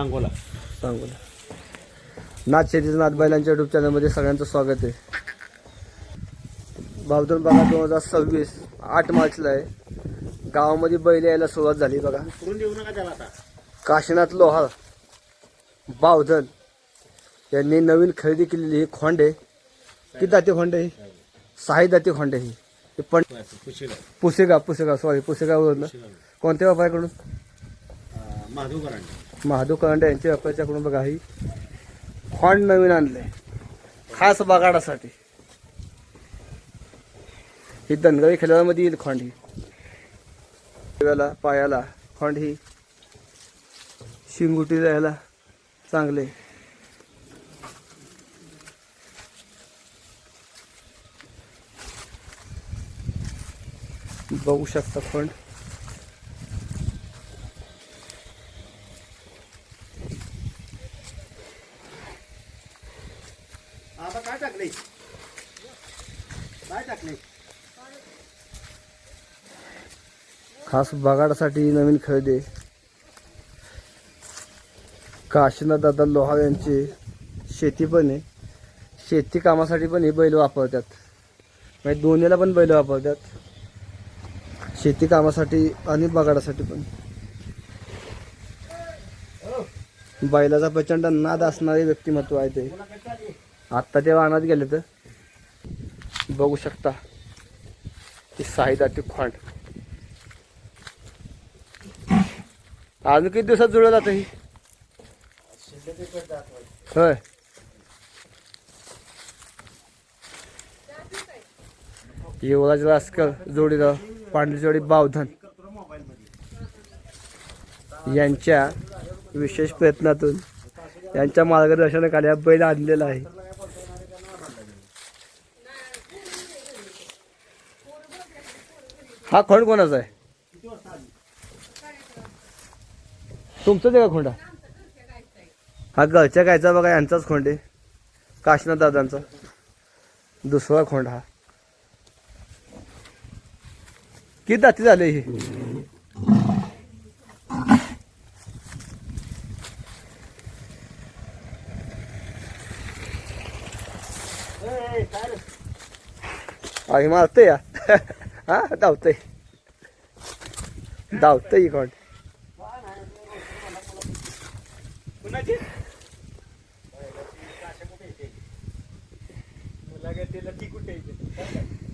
सांगोला नाथ शेतीचं नाथ बैलांच्या युट्यूब चॅनलमध्ये सगळ्यांचं स्वागत आहे. बावधन बघा दोन हजार सव्वीस आठ मार्चला आहे. गावामध्ये बैल यायला सुरुवात झाली बघा. काशीनाथ लोहार बावधन यांनी नवीन खरेदी केलेली ही खोंडे किती दाती खोंडे ही? सहा दाती खोंडे ही. पण पुशेगाव. पुसेगाव पुसेगाव सॉरी पुसेगाववरून कोणत्या व्यापाऱ्याकडून? महादेव करांडे महादेव करंडे यांच्या व्यापाऱ्याच्याकडून बघा ही खोंड नवीन आणले. खास बागाडासाठी. ही धनगरी खेळामध्ये येईल खोंड ही. पायाला पायाला खोंड ही. शिंगुटी जायला चांगले. बघू शकता खोंड आता काय टाकले काय टाकले खास बगाडासाठी नवीन खरेदी काशीनाथ दादा लोहार यांची शेती पण आहे. शेती कामासाठी पण हे बैल वापरतात. म्हणजे दोन्हीला पण बैल वापरतात. शेती कामासाठी आणि बगाडासाठी पण. बैलाचा प्रचंड नाद असणारे व्यक्तिमत्व आहे ते. आत्ता ते वाहनात गेले तर बघू शकता ती साईदाती खोंड. अजून किती दिवसात जुळलं जातं ही? होय. युवराज रासकर जोडीदार पांढरीजोडी बावधन. यांच्या विशेष प्रयत्नातून यांच्या मार्गदर्शनाखाली हा बैल आणलेला आहे. हा खोंड कोणाचा आहे? तुमचंच आहे का खोंडा? हा घरच्या गायचा बघा यांचाच खोंड आहे. काशनाथ दादांचा. दुसरा खोंड हा. किती दाती झाले हे? आम्ही मारतोय या. हा धावतोय. धावतोय ही कुठे येते